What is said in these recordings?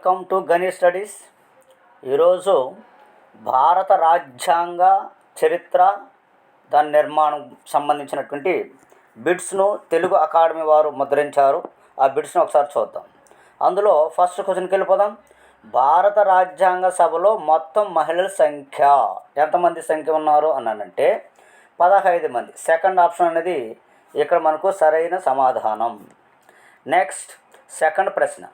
Welcome to Ganesh studies. ఈరోజు భారత రాజ్యాంగ చరిత్ర దాని నిర్మాణం సంబంధించినటువంటి బిట్స్ను తెలుగు అకాడమీ వారు ముద్రించారు. ఆ బిట్స్ను ఒకసారి చూద్దాం. అందులో ఫస్ట్ క్వశ్చన్కి వెళ్ళిపోదాం. భారత రాజ్యాంగ సభలో మొత్తం మహిళల సంఖ్య ఎంతమంది సంఖ్య ఉన్నారు అన్నానంటే పదహైదు మంది. సెకండ్ ఆప్షన్ అనేది ఇక్కడ మనకు సరైన సమాధానం. నెక్స్ట్ సెకండ్ ప్రశ్న.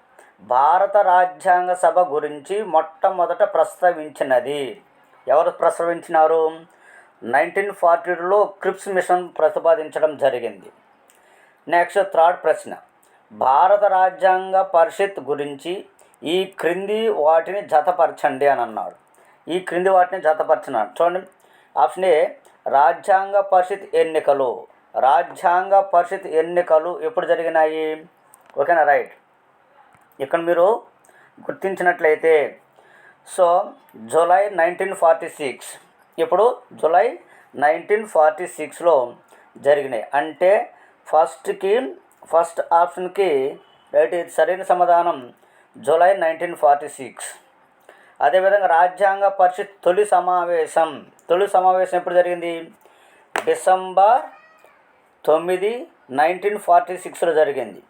భారత రాజ్యాంగ సభ గురించి మొట్టమొదట ప్రస్తావించినది. ఎవరు ప్రస్తావించినారు? నైన్టీన్ ఫార్టీలో క్రిప్స్ మిషన్ ప్రతిపాదించడం జరిగింది. నెక్స్ట్ థర్డ్ ప్రశ్న. భారత రాజ్యాంగ పరిషత్ గురించి ఈ క్రింది వాటిని జతపరచండి అని అన్నాడు. ఈ క్రింది వాటిని జతపరచినాడు. చూడండి. ఆప్షన్ ఏ రాజ్యాంగ పరిషత్ ఎన్నికలు. రాజ్యాంగ పరిషత్ ఎన్నికలు ఎప్పుడు జరిగినాయి? ఓకేనా? రైట్. ఇక్కడ మీరు గుర్తించినట్లయితే so July nineteen forty six ఇప్పుడు జూలై నైన్టీన్ ఫార్టీ సిక్స్లో జరిగినాయి. అంటే ఫస్ట్కి ఫస్ట్ ఆప్షన్కి రైట్ ఇది సరైన సమాధానం జూలై నైన్టీన్ ఫార్టీ సిక్స్. అదేవిధంగా రాజ్యాంగ పరిషత్ తొలి సమావేశం తొలి సమావేశం ఎప్పుడు జరిగింది? డిసెంబర్ తొమ్మిది నైన్టీన్ ఫార్టీ సిక్స్లో జరిగింది.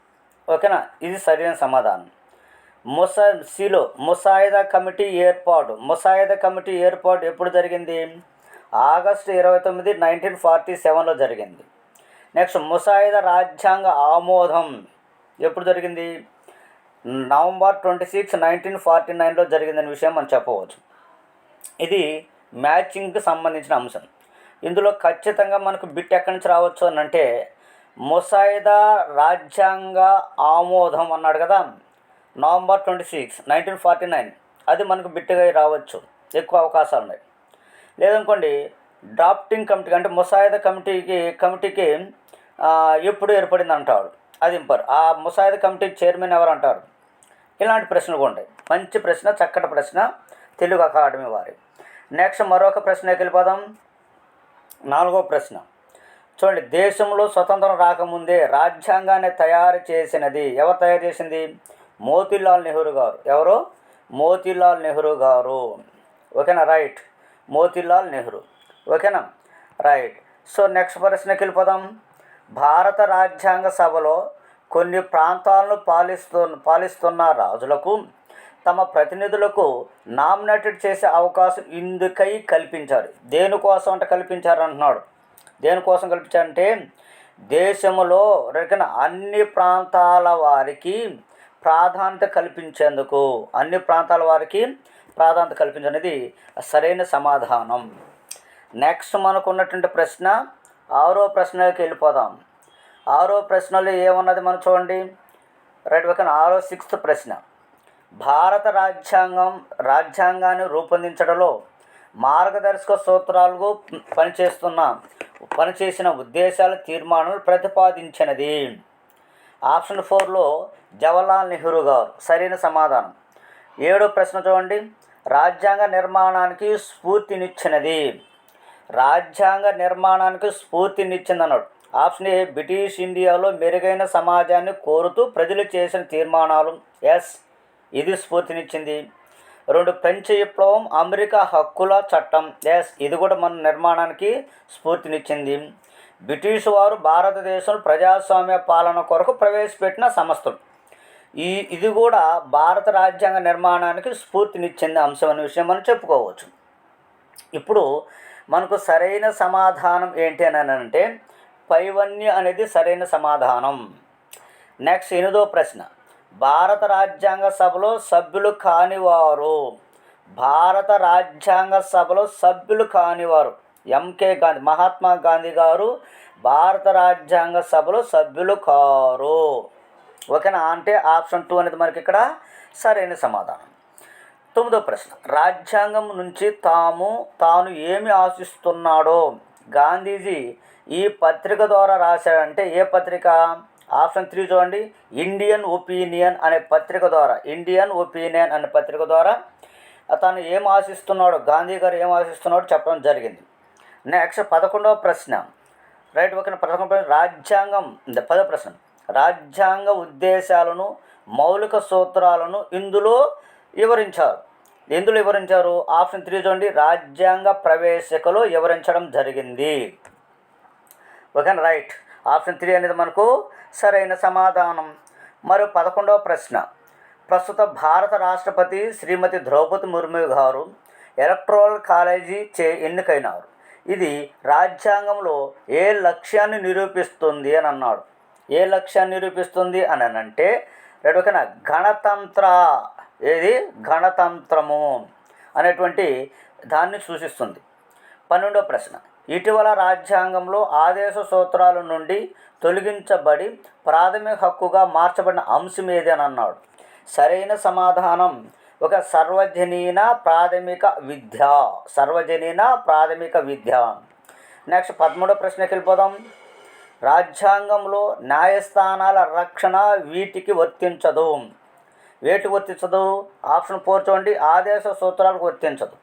ఓకేనా? ఇది సరైన సమాధానం. ముసా ముసాయిదా కమిటీ ఏర్పాటు. ముసాయిదా కమిటీ ఏర్పాటు ఎప్పుడు జరిగింది? ఆగస్టు ఇరవై తొమ్మిది నైన్టీన్ ఫార్టీ సెవెన్లో జరిగింది. నెక్స్ట్ ముసాయిదా రాజ్యాంగ ఆమోదం ఎప్పుడు జరిగింది? November twenty six nineteen forty నైన్లో జరిగిందనే విషయం మనం చెప్పవచ్చు. ఇది మ్యాచింగ్కి సంబంధించిన అంశం. ఇందులో ఖచ్చితంగా మనకు బిట్ ఎక్కడి నుంచి రావచ్చు అని అంటే ముసాయిదా రాజ్యాంగ ఆమోదం అన్నాడు కదా? November twenty six nineteen forty nine. అది మనకు బిట్టుగా రావచ్చు. ఎక్కువ అవకాశాలు ఉన్నాయి. లేదనుకోండి డ్రాఫ్టింగ్ కమిటీ అంటే ముసాయిదా కమిటీకి కమిటీకి ఎప్పుడు ఏర్పడింది అంటాడు. అది ఇంపర్. ఆ ముసాయిదా కమిటీ చైర్మన్ ఎవరు అంటారు? ఇలాంటి ప్రశ్నలు ఉంటాయి. మంచి ప్రశ్న చక్కటి ప్రశ్న తెలుగు అకాడమీ వారి. నెక్స్ట్ మరొక ప్రశ్నకి వెళ్ళిపోదాం. నాలుగో ప్రశ్న. చూడండి దేశంలో స్వతంత్రం రాకముందే రాజ్యాంగాన్ని తయారు చేసినది ఎవరు తయారు చేసింది? మోతీలాల్ నెహ్రూ గారు. ఎవరు? మోతీలాల్ నెహ్రూ గారు. ఓకేనా? రైట్. మోతీలాల్ నెహ్రూ. ఓకేనా? రైట్. సో నెక్స్ట్ ప్రశ్నకి వెళ్ళిపోదాం. భారత రాజ్యాంగ సభలో కొన్ని ప్రాంతాలను పాలిస్తు పాలిస్తున్న రాజులకు తమ ప్రతినిధులకు నామినేటెడ్ చేసే అవకాశం ఇందుకై కల్పించారు. దేనికోసం అంటే కల్పించారు అంటున్నాడు. దేనికోసం కల్పించారంటే దేశంలో రకన అన్ని ప్రాంతాల వారికి ప్రాధాన్యత కల్పించేందుకు అన్ని ప్రాంతాల వారికి ప్రాధాన్యత కల్పించనేది సరైన సమాధానం. నెక్స్ట్ మనకు ఉన్నటువంటి ప్రశ్న ఆరో ప్రశ్నకి వెళ్ళిపోదాం. ఆరో ప్రశ్నలో ఏమున్నది మనం చూడండి. రైట్ ఓకే ఆరో సిక్స్త్ ప్రశ్న. భారత రాజ్యాంగం రాజ్యాంగాన్ని రూపొందించడంలో మార్గదర్శక సూత్రాలకు పనిచేస్తున్న పనిచేసిన ఉద్దేశాల తీర్మానాలు ప్రతిపాదించినది. ఆప్షన్ ఫోర్లో జవహర్లాల్ నెహ్రూ గారు. సరైన సమాధానం. ఏడో ప్రశ్న చూడండి. రాజ్యాంగ నిర్మాణానికి స్ఫూర్తినిచ్చినది. రాజ్యాంగ నిర్మాణానికి స్ఫూర్తినిచ్చింది అన్నాడు ఆప్షన్ ఏ బ్రిటిష్ ఇండియాలో మెరుగైన సమాజాన్ని కోరుతూ ప్రజలు చేసిన తీర్మానాలు. ఎస్ ఇది స్ఫూర్తినిచ్చింది. రెండు ఫ్రెంచ్ విప్లవం అమెరికా హక్కుల చట్టం. ఎస్ ఇది కూడా మన నిర్మాణానికి స్ఫూర్తినిచ్చింది. బ్రిటిష్ వారు భారతదేశంలో ప్రజాస్వామ్య పాలన కొరకు ప్రవేశపెట్టిన సంస్థలు. ఈ ఇది కూడా భారత రాజ్యాంగ నిర్మాణానికి స్ఫూర్తినిచ్చింది అంశం అనే విషయం మనం చెప్పుకోవచ్చు. ఇప్పుడు మనకు సరైన సమాధానం ఏంటి అని అంటే పైవన్య అనేది సరైన సమాధానం. నెక్స్ట్ ఎనిమిదో ప్రశ్న. భారత రాజ్యాంగ సభలో సభ్యులు కానివారు. భారత రాజ్యాంగ సభలో సభ్యులు కానివారు. ఎంకే గాంధీ మహాత్మా గాంధీ గారు భారత రాజ్యాంగ సభలో సభ్యులు కారు. ఓకేనా? అంటే ఆప్షన్ టూ అనేది మనకి ఇక్కడ సరైన సమాధానం. తొమ్మిదో ప్రశ్న. రాజ్యాంగం నుంచి తాము తాను ఏమి ఆశిస్తున్నాడో గాంధీజీ ఈ పత్రిక ద్వారా రాశాడంటే ఏ పత్రిక? ఆప్షన్ త్రీ చూడండి. ఇండియన్ ఒపీనియన్ అనే పత్రిక ద్వారా ఇండియన్ ఒపీనియన్ అనే పత్రిక ద్వారా తను ఏం ఆశిస్తున్నాడో గాంధీ గారు ఏం ఆశిస్తున్నాడో చెప్పడం జరిగింది. నెక్స్ట్ పదకొండవ ప్రశ్న. రైట్ ఓకే పదకొండవ ప్రశ్న. రాజ్యాంగం పద ప్రశ్న. రాజ్యాంగ ఉద్దేశాలను మౌలిక సూత్రాలను ఇందులో వివరించారు. ఎందులో వివరించారు? ఆప్షన్ త్రీ చూడండి. రాజ్యాంగ ప్రవేశికలో వివరించడం జరిగింది. ఓకేనా రైట్. ఆప్షన్ త్రీ అనేది మనకు సరైన సమాధానం. మరియు పదకొండవ ప్రశ్న. ప్రస్తుత భారత రాష్ట్రపతి శ్రీమతి ద్రౌపది ముర్ము గారు ఎలక్ట్రల్ కాలేజీ చే ఎన్నికైనారు. ఇది రాజ్యాంగంలో ఏ లక్ష్యాన్ని నిరూపిస్తుంది అని అన్నాడు. ఏ లక్ష్యాన్ని నిరూపిస్తుంది అని అంటే రెండు గణతంత్ర ఏది? గణతంత్రము అనేటువంటి దాన్ని సూచిస్తుంది. పన్నెండో ప్రశ్న. ఇటీవల రాజ్యాంగంలో ఆదేశ సూత్రాల నుండి తొలగించబడి ప్రాథమిక హక్కుగా మార్చబడిన అంశం ఏది అని అన్నాడు. సరైన సమాధానం ఒక సర్వజనీన ప్రాథమిక విద్య సర్వజనీన ప్రాథమిక విద్య. నెక్స్ట్ పదమూడో ప్రశ్నకి వెళ్ళిపోదాం. రాజ్యాంగంలో న్యాయస్థానాల రక్షణ వీటికి వర్తించదు. వేటికి వర్తించదు? ఆప్షన్ ఫోర్ చూడండి. ఆదేశ సూత్రాలకు వర్తించదు.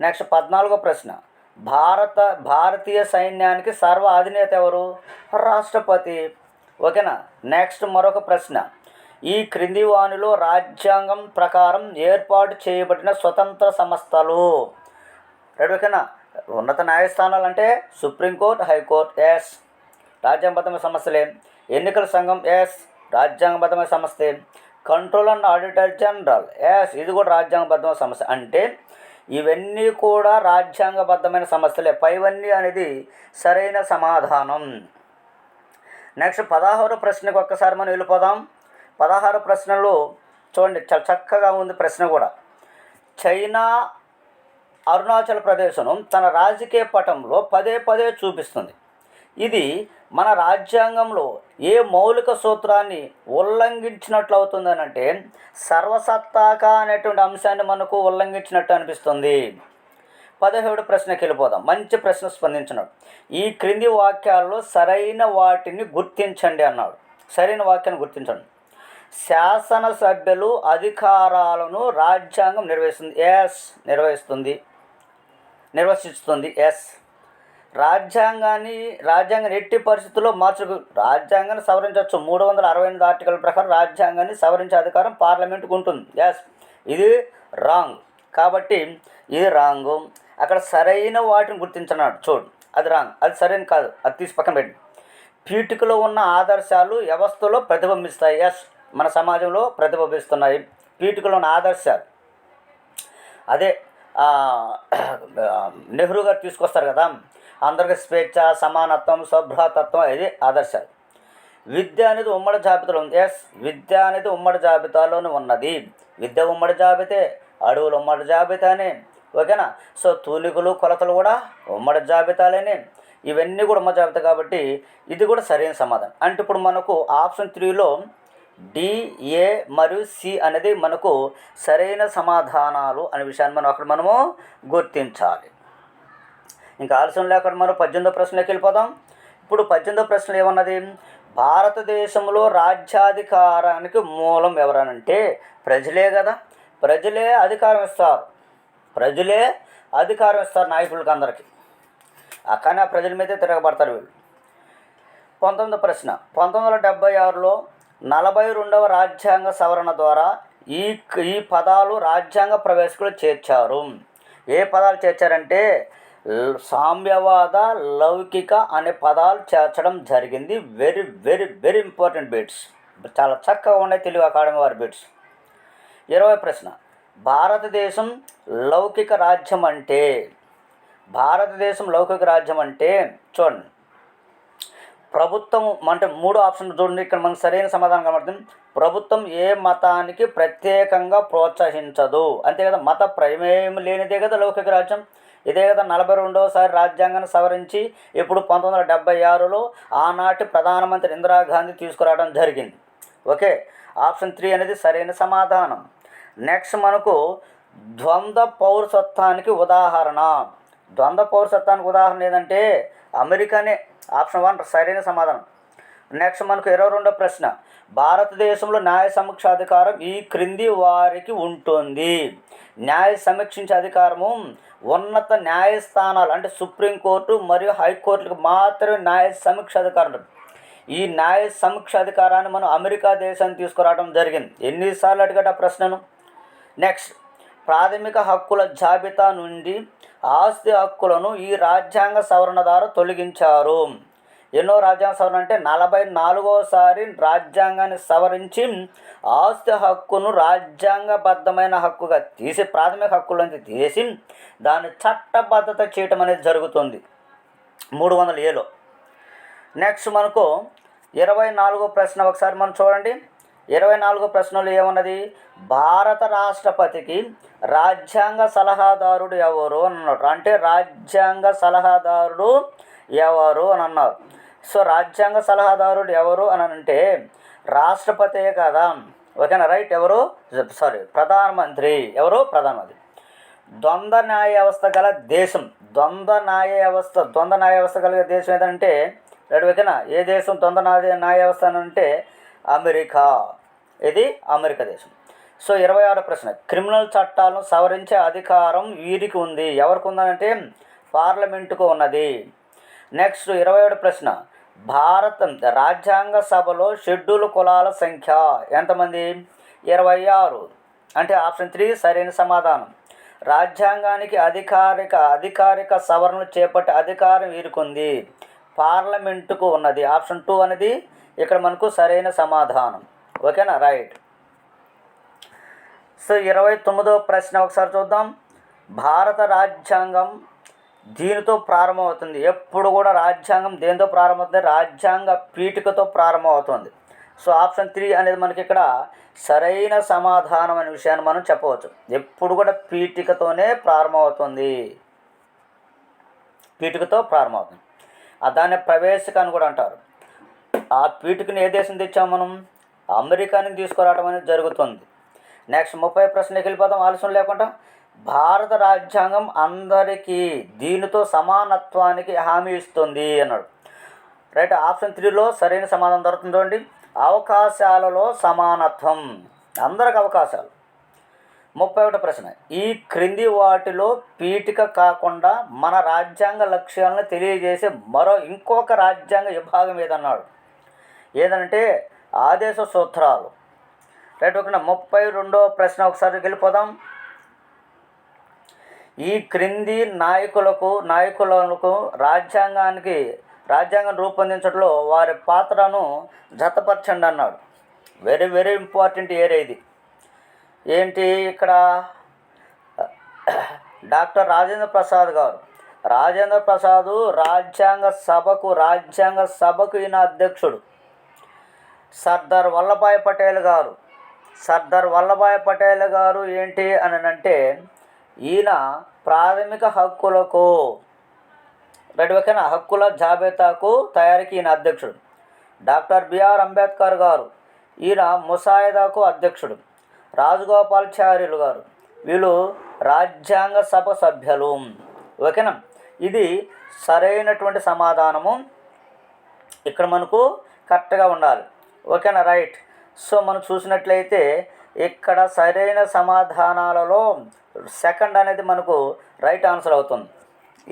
నెక్స్ట్ పద్నాలుగో ప్రశ్న. భారత భారతీయ సైన్యానికి సర్వ అధినేత ఎవరు? రాష్ట్రపతి. ఓకేనా? నెక్స్ట్ మరొక ప్రశ్న. ఈ క్రింది వానిలో రాజ్యాంగం ప్రకారం ఏర్పాటు చేయబడిన స్వతంత్ర సంస్థలు. రైట్ ఓకేనా ఉన్నత న్యాయస్థానాలు అంటే సుప్రీంకోర్టు హైకోర్టు ఎస్. రాజ్యాంగబద్ధమైన సమస్యలే ఎన్నికల సంఘం ఎస్. రాజ్యాంగబద్ధమైన సంస్థే control and auditor general yes. ఇది కూడా రాజ్యాంగబద్ధమైన సమస్య అంటే ఇవన్నీ కూడా రాజ్యాంగబద్ధమైన సమస్యలే పైవన్నీ అనేది సరైన సమాధానం. నెక్స్ట్ పదహారు ప్రశ్నకు ఒక్కసారి మనం వెళ్ళిపోదాం. పదహారు ప్రశ్నలు చూడండి చాలా చక్కగా ఉంది ప్రశ్న కూడా. చైనా అరుణాచల్ ప్రదేశ్ను తన రాజకీయ పటంలో పదే పదే చూపిస్తుంది. ఇది మన రాజ్యాంగంలో ఏ మౌలిక సూత్రాన్ని ఉల్లంఘించినట్లు అవుతుందని అంటే సర్వసత్తాక అనేటువంటి అంశాన్ని మనకు ఉల్లంఘించినట్టు అనిపిస్తుంది. పదిహేడు ప్రశ్నకి వెళ్ళిపోదాం. మంచి ప్రశ్న స్పందించినాడు. ఈ క్రింది వాక్యాల్లో సరైన వాటిని గుర్తించండి అన్నాడు. సరైన వాక్యాన్ని గుర్తించండి. శాసనసభ్యులు అధికారాలను రాజ్యాంగం నిర్వహిస్తుంది. ఎస్. నిర్వహిస్తుంది. నిర్వహిస్తుంది ఎస్. రాజ్యాంగాన్ని రాజ్యాంగాన్ని ఎట్టి పరిస్థితుల్లో మార్చుకు రాజ్యాంగాన్ని సవరించవచ్చు. మూడు వందల అరవై ఎనిమిది ఆర్టికల్ ప్రకారం రాజ్యాంగాన్ని సవరించే అధికారం పార్లమెంటుకు ఉంటుంది. ఎస్. ఇది రాంగ్. కాబట్టి ఇది రాంగ్. అక్కడ సరైన వాటిని గుర్తించన్నాడు చూడు. అది రాంగ్. అది సరైన కాదు. అది తీసి పక్కన పెట్టి. పీఠికలో ఉన్న ఆదర్శాలు వ్యవస్థలో ప్రతిబింబిస్తాయి. ఎస్. మన సమాజంలో ప్రతిబింబిస్తున్నాయి. పీఠికలో ఉన్న ఆదర్శాలు. అదే నెహ్రూ గారు తీసుకొస్తారు కదా అందరికీ స్వేచ్ఛ సమానత్వం సౌభ్రాతత్వం ఇది ఆదర్శాలు. విద్య అనేది ఉమ్మడి జాబితాలో ఉంది. ఎస్ విద్య అనేది ఉమ్మడి జాబితాలోనే ఉన్నది. విద్య ఉమ్మడి జాబితే అడవులు ఉమ్మడి జాబితానే. ఓకేనా? సో తూలికలు కొలతలు కూడా ఉమ్మడి జాబితాలేనే. ఇవన్నీ కూడా ఉమ్మడి జాబితా కాబట్టి ఇది కూడా సరైన సమాధానం. అంటే ఇప్పుడు మనకు ఆప్షన్ త్రీలో డి ఏ మరియు సి అనేది మనకు సరైన సమాధానాలు అనే విషయాన్ని మనం అక్కడ మనము గుర్తించాలి. ఇంకా ఆలస్యం లేకుండా మనం పద్దెనిమిదో ప్రశ్నలోకి వెళ్ళిపోదాం. ఇప్పుడు పద్దెనిమిదో ప్రశ్నలు ఏమన్నది? భారతదేశంలో రాజ్యాధికారానికి మూలం ఎవరనంటే ప్రజలే కదా. ప్రజలే అధికారం ఇస్తారు. ప్రజలే అధికారం ఇస్తారు నాయకులకి అందరికీ. ఆ కానీ ఆ ప్రజల మీదే తిరగబడతారు వీళ్ళు. పంతొమ్మిదో ప్రశ్న. పంతొమ్మిది వందల డెబ్బై ఆరులో నలభై రెండవ రాజ్యాంగ సవరణ ద్వారా ఈ ఈ పదాలు రాజ్యాంగ ప్రవేశకులు చేర్చారు. ఏ పదాలు చేర్చారంటే సామ్యవాద లౌకిక అనే పదాలు చేర్చడం జరిగింది. Very very very important bits. చాలా చక్కగా ఉన్నాయి తెలుగు అకాడమీ వారి బిట్స్. ఇరవై ప్రశ్న. భారతదేశం లౌకిక రాజ్యం అంటే భారతదేశం లౌకిక రాజ్యం అంటే చూడండి. ప్రభుత్వం అంటే మూడు ఆప్షన్ చూడండి. ఇక్కడ మనకు సరైన సమాధానం కనబడుతుంది. ప్రభుత్వం ఏ మతానికి ప్రత్యేకంగా ప్రోత్సహించదు. అంతే కదా మత ప్రమేయం లేనిదే కదా లౌకిక రాజ్యం. ఇదే కదా నలభై రెండవసారి రాజ్యాంగాన్ని సవరించి ఇప్పుడు పంతొమ్మిది వందల డెబ్బై ఆరులో ఆనాటి ప్రధానమంత్రి ఇందిరాగాంధీ తీసుకురావడం జరిగింది. ఓకే ఆప్షన్ త్రీ అనేది సరైన సమాధానం. నెక్స్ట్ మనకు ద్వంద్వ పౌరసత్వానికి ఉదాహరణ. ద్వంద్వ పౌరసత్వానికి ఉదాహరణ ఏంటంటే అమెరికానే ఆప్షన్ వన్ సరైన సమాధానం. నెక్స్ట్ మనకు ఇరవై రెండో ప్రశ్న. భారతదేశంలో న్యాయ సమీక్ష అధికారం ఈ క్రింది వారికి ఉంటుంది. న్యాయ సమీక్షించే అధికారము ఉన్నత న్యాయస్థానాలు అంటే సుప్రీంకోర్టు మరియు హైకోర్టులకు మాత్రమే న్యాయ సమీక్ష అధికారం. ఈ న్యాయ సమీక్ష అధికారాన్ని మనం అమెరికా దేశాన్ని తీసుకురావడం జరిగింది. ఎన్నిసార్లు అడిగాడు ఆ ప్రశ్నను? నెక్స్ట్ ప్రాథమిక హక్కుల జాబితా నుండి ఆస్తి హక్కులను ఈ రాజ్యాంగ సవరణ ద్వారా తొలగించారు. ఎన్నో రాజ్యాంగ సవరణ అంటే నలభై నాలుగోసారి రాజ్యాంగాన్ని సవరించి ఆస్తి హక్కును రాజ్యాంగబద్ధమైన హక్కుగా తీసి ప్రాథమిక హక్కుల తీసి దాన్ని చట్టబద్ధత చేయటం అనేది జరుగుతుంది. మూడు వందల ఏలో. నెక్స్ట్ మనకు ఇరవై నాలుగో ప్రశ్న ఒకసారి మనం చూడండి. ఇరవై నాలుగు ప్రశ్నలు ఏమన్నది? భారత రాష్ట్రపతికి రాజ్యాంగ సలహాదారుడు ఎవరు అని అన్నారు. అంటే రాజ్యాంగ సలహాదారుడు ఎవరు అని అన్నారు. సో రాజ్యాంగ సలహాదారుడు ఎవరు అని అంటే రాష్ట్రపతే కదా. ఓకేనా? రైట్? ఎవరు? సారీ ప్రధానమంత్రి. ఎవరు? ప్రధానమంత్రి. ద్వంద్వ న్యాయ వ్యవస్థ గల దేశం. ద్వంద్వ న్యాయ వ్యవస్థ ద్వంద్వ న్యాయ వ్యవస్థ కలిగే దేశం ఏదంటే రైట్ ఓకేనా? ఏ దేశం ద్వంద్వ న్యాయ న్యాయ వ్యవస్థ అని అంటే అమెరికా. ఇది అమెరికా దేశం. సో ఇరవై ఆరో ప్రశ్న. క్రిమినల్ చట్టాలను సవరించే అధికారం వీరికి ఉంది. ఎవరికి ఉందంటే పార్లమెంటుకు ఉన్నది. నెక్స్ట్ ఇరవై ఏడు ప్రశ్న. భారత రాజ్యాంగ సభలో షెడ్యూల్ కులాల సంఖ్య ఎంతమంది? ఇరవై ఆరు. అంటే ఆప్షన్ త్రీ సరైన సమాధానం. రాజ్యాంగానికి అధికారిక అధికారిక సవరణలు చేపట్టే అధికారం వీరుకుంది పార్లమెంటుకు ఉన్నది. ఆప్షన్ టూ అనేది ఇక్కడ మనకు సరైన సమాధానం. ఓకేనా? రైట్. సో ఇరవై తొమ్మిదో ప్రశ్న ఒకసారి చూద్దాం. భారత రాజ్యాంగం దీనితో ప్రారంభమవుతుంది. ఎప్పుడు కూడా రాజ్యాంగం దేనితో ప్రారంభమవుతుంది? రాజ్యాంగ పీఠికతో ప్రారంభమవుతుంది. సో ఆప్షన్ త్రీ అనేది మనకి ఇక్కడ సరైన సమాధానం అనే విషయాన్ని మనం చెప్పవచ్చు. ఎప్పుడు కూడా పీఠికతోనే ప్రారంభమవుతుంది. పీఠికతో ప్రారంభమవుతుంది. దాన్ని ప్రవేశిక అని కూడా అంటారు. ఆ పీఠికని ఏ దేశం తెచ్చాం మనం? అమెరికాని తీసుకురావడం అనేది జరుగుతుంది. నెక్స్ట్ ముప్పై ప్రశ్నకి వెళ్ళిపోతాం ఆలస్యం లేకుండా. భారత రాజ్యాంగం అందరికీ దీనితో సమానత్వానికి హామీ ఇస్తుంది అన్నాడు. రైట్ ఆప్షన్ త్రీలో సరైన సమాధానం దొరుకుతుంది చూడండి. అవకాశాలలో సమానత్వం. అందరికి అవకాశాలు. ముప్పై ఒకటి ప్రశ్న. ఈ క్రింది వాటిలో పీఠిక కాకుండా మన రాజ్యాంగ లక్ష్యాలను తెలియజేసే మరో ఇంకొక రాజ్యాంగ విభాగం ఏదన్నాడు? ఏదంటే ఆదేశ సూత్రాలు. రైట్ ఒక ముప్పై రెండో ప్రశ్న ఒకసారి వెళ్ళిపోదాం. ఈ క్రింది నాయకులకు నాయకులకు రాజ్యాంగానికి రాజ్యాంగం రూపొందించడంలో వారి పాత్రను జతపరచండి అన్నాడు. వెరీ వెరీ ఇంపార్టెంట్ ఏరియా ఇది. ఏంటి ఇక్కడ? డాక్టర్ రాజేంద్ర ప్రసాద్ గారు. రాజేంద్ర ప్రసాద్ రాజ్యాంగ సభకు రాజ్యాంగ సభకు ఈయన అధ్యక్షుడు. సర్దార్ వల్లభాయ్ పటేల్ గారు. సర్దార్ వల్లభాయ్ పటేల్ గారు ఏంటి అని అంటే ఈయన ప్రాథమిక హక్కులకు రెడీ ఓకేనా? హక్కుల జాబితాకు తయారీకి ఈయన అధ్యక్షుడు. డాక్టర్ బిఆర్ అంబేద్కర్ గారు ఈయన ముసాయిదాకు అధ్యక్షుడు. రాజగోపాల్చార్యులు గారు వీళ్ళు రాజ్యాంగ సభ సభ్యులు. ఓకేనా? ఇది సరైనటువంటి సమాధానము. ఇక్కడ మనకు కరెక్ట్గా ఉండాలి. ఓకేనా రైట్. సో మనం చూసినట్లయితే ఇక్కడ సరైన సమాధానాలలో సెకండ్ అనేది మనకు రైట్ ఆన్సర్ అవుతుంది.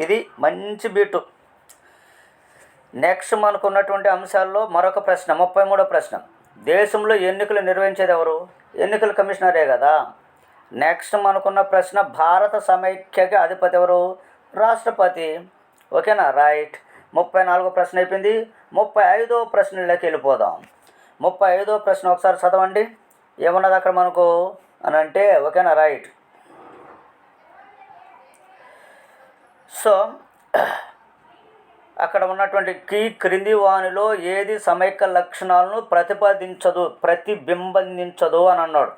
ఇది మంచి బీటు. నెక్స్ట్ మనకు ఉన్నటువంటి అంశాల్లో మరొక ప్రశ్న ముప్పై మూడో ప్రశ్న. దేశంలో ఎన్నికలు నిర్వహించేది ఎవరు? ఎన్నికల కమిషనరే కదా. నెక్స్ట్ మనకున్న ప్రశ్న భారత సమైక్యకి అధిపతి ఎవరు? రాష్ట్రపతి. ఓకేనా రైట్. ముప్పై నాలుగో ప్రశ్న అయిపోయింది. ముప్పై ఐదో ప్రశ్నలోకి వెళ్ళిపోదాం. ముప్పై ఐదో ప్రశ్న ఒకసారి చదవండి. ఏమన్నది అక్కడ మనకు? అని అంటే ఓకేనా? రైట్. సో అక్కడ ఉన్నటువంటి కీ క్రింది వానిలో ఏది సమైక్య లక్షణాలను ప్రతిపాదించదు ప్రతిబింబించదు అని అన్నాడు.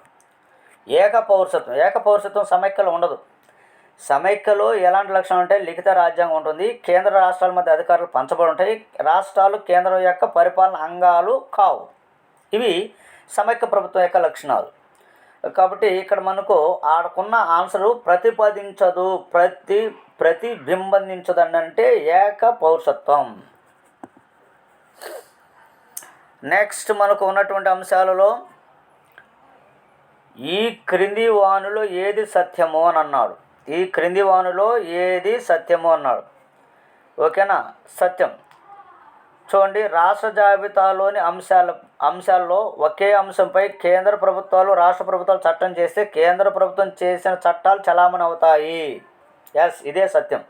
ఏక పౌరసత్వం. ఏక పౌరసత్వం సమైక్యలో ఉండదు. సమైక్యలో ఎలాంటి లక్షణాలు ఉంటాయి లిఖిత రాజ్యాంగం ఉంటుంది. కేంద్ర రాష్ట్రాల మధ్య అధికారులు పంచబడి ఉంటాయి. రాష్ట్రాలు కేంద్రం యొక్క పరిపాలన అంగాలు కావు. ఇవి సమైక్య ప్రభుత్వం యొక్క లక్షణాలు. కాబట్టి ఇక్కడ మనకు ఆడకున్న ఆన్సరు ప్రతిపాదించదు ప్రతి ప్రతిబింబించదండి అంటే ఏక పౌరసత్వం. నెక్స్ట్ మనకు ఉన్నటువంటి అంశాలలో ఈ క్రింది వానులో ఏది సత్యము అని అన్నాడు. ఈ క్రింది వానులో ఏది సత్యము అన్నాడు. ఓకేనా? సత్యం. చూడండి రాష్ట్ర జాబితాలోని అంశాల అంశాల్లో ఒకే అంశంపై కేంద్ర ప్రభుత్వాలు రాష్ట్ర ప్రభుత్వాలు చట్టం చేస్తే కేంద్ర ప్రభుత్వం చేసిన చట్టాలు చలామణి అవుతాయి ఎస్ ఇదే సత్యం.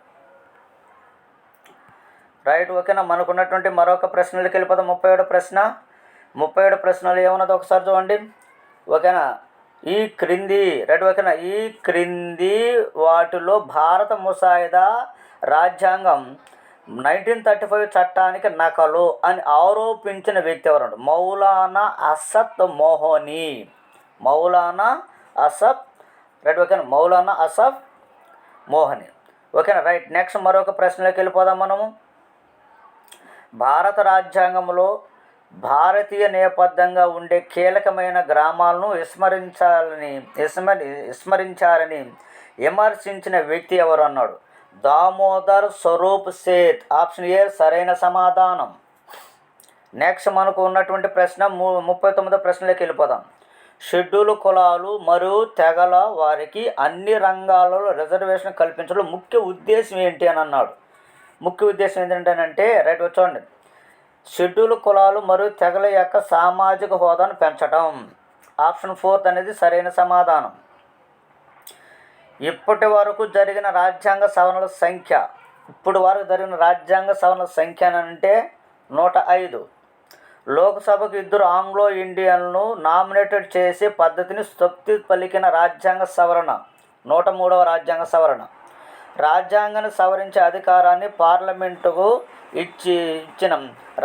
రైట్ ఓకేనా? మనకున్నటువంటి మరొక ప్రశ్నలకు వెళ్ళిపోతాం ముప్పై ఏడు ప్రశ్న. ముప్పై ఏడు ప్రశ్నలు ఏమన్నది ఒకసారి చూడండి. ఓకేనా? ఈ క్రింది రైట్ ఓకేనా? ఈ క్రింది వాటిలో భారత ముసాయిదా రాజ్యాంగం నైన్టీన్ థర్టీ ఫైవ్ చట్టానికి నకలు అని ఆరోపించిన వ్యక్తి ఎవరు మౌలానా అసత్ మోహోని. మౌలానా అసఫ్ రైట్ ఓకేనా? మౌలానా అసఫ్ మోహని. ఓకేనా? రైట్ నెక్స్ట్ మరొక ప్రశ్నలోకి వెళ్ళిపోదాం మనము. భారత రాజ్యాంగంలో భారతీయ నేపథ్యంగా ఉండే కీలకమైన గ్రామాలను విస్మరించాలని విస్మరి విస్మరించారని విమర్శించిన వ్యక్తి ఎవరు అన్నాడు? దామోదర్ స్వరూప్ సేత్. ఆప్షన్ ఏ సరైన సమాధానం. నెక్స్ట్ మనకు ఉన్నటువంటి ప్రశ్న ము ముప్పై తొమ్మిదో ప్రశ్నలోకి వెళ్ళిపోదాం. షెడ్యూల్ కులాలు మరియు తెగల వారికి అన్ని రంగాలలో రిజర్వేషన్ కల్పించడం ముఖ్య ఉద్దేశం ఏంటి అని అన్నాడు. ముఖ్య ఉద్దేశం ఏంటంటేనంటే రైట్ చూడండి. షెడ్యూల్ కులాలు మరియు తెగల యొక్క సామాజిక హోదాను పెంచడం ఆప్షన్ ఫోర్త్ అనేది సరైన సమాధానం. ఇప్పటి వరకు జరిగిన రాజ్యాంగ సవరణల సంఖ్య ఇప్పుడు వరకు జరిగిన రాజ్యాంగ సవరణల సంఖ్య అంటే నూట ఐదు. లోక్సభకు ఇద్దరు ఆంగ్లో ఇండియన్లను నామినేటెడ్ చేసే పద్ధతిని స్తృప్తి పలికిన రాజ్యాంగ సవరణ నూట మూడవ రాజ్యాంగ సవరణ. రాజ్యాంగాన్ని సవరించే అధికారాన్ని పార్లమెంటుకు ఇచ్చి ఇచ్చిన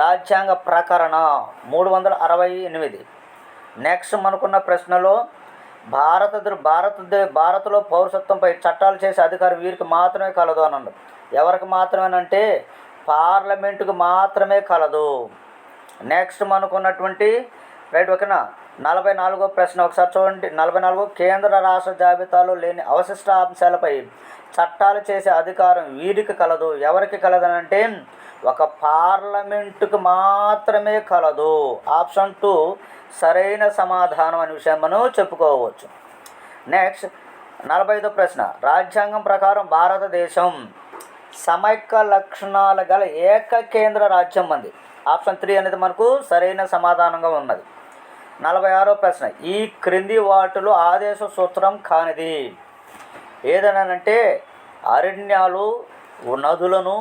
రాజ్యాంగ ప్రకరణ మూడు వందల అరవై ఎనిమిది. నెక్స్ట్ మనకున్న ప్రశ్నలో భారత భారత భారత్లో పౌరసత్వంపై చట్టాలు చేసే అధికారం వీరికి మాత్రమే కలదు అని అన్నారు ఎవరికి మాత్రమేనంటే పార్లమెంటుకు మాత్రమే కలదు. నెక్స్ట్ మనకున్నటువంటి రైట్ ఓకేనా? నలభై నాలుగో ప్రశ్న ఒకసారి చూడండి. నలభై నాలుగో కేంద్ర రాష్ట్ర జాబితాలో లేని అవశిష్ట అంశాలపై చట్టాలు చేసే అధికారం వీరికి కలదు ఎవరికి కలదనంటే ఒక పార్లమెంటుకు మాత్రమే కలదు. ఆప్షన్ టూ సరైన సమాధానం అనే విషయం మనం చెప్పుకోవచ్చు. నెక్స్ట్ నలభై ఐదో ప్రశ్న. రాజ్యాంగం ప్రకారం భారతదేశం సమైక్య లక్షణాలు గల ఏక కేంద్ర రాజ్యం అంది ఆప్షన్ త్రీ అనేది మనకు సరైన సమాధానంగా ఉన్నది. నలభై ఆరో ప్రశ్న. ఈ క్రింది వాటిలో ఆదేశ సూత్రం కానిది. ఏదనంటే అరణ్యాలు నదులను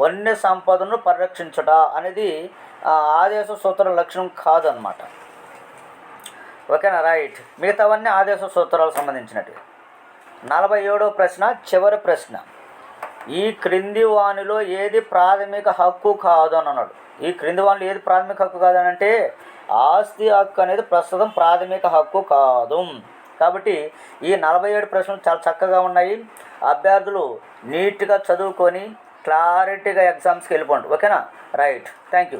వన్య సంపదను పరిరక్షించుట అనేది ఆదేశ సూత్ర లక్షణం కాదనమాట ఓకేనా? రైట్. మిగతావన్నీ ఆదేశ సూత్రాలకు సంబంధించినవి నలభై ఏడో ప్రశ్న చివరి ప్రశ్న. ఈ క్రింది వానిలో ఏది ప్రాథమిక హక్కు కాదు అని అన్నాడు. ఈ క్రింది వాళ్ళు ఏది ప్రాథమిక హక్కు కాదనంటే ఆస్తి హక్కు అనేది ప్రస్తుతం ప్రాథమిక హక్కు కాదు. కాబట్టి ఈ నలభై ఏడు ప్రశ్నలు చాలా చక్కగా ఉన్నాయి. అభ్యర్థులు నీట్గా చదువుకొని క్లారిటీగా ఎగ్జామ్స్కి వెళ్ళిపోండి. ఓకేనా? రైట్. Thank you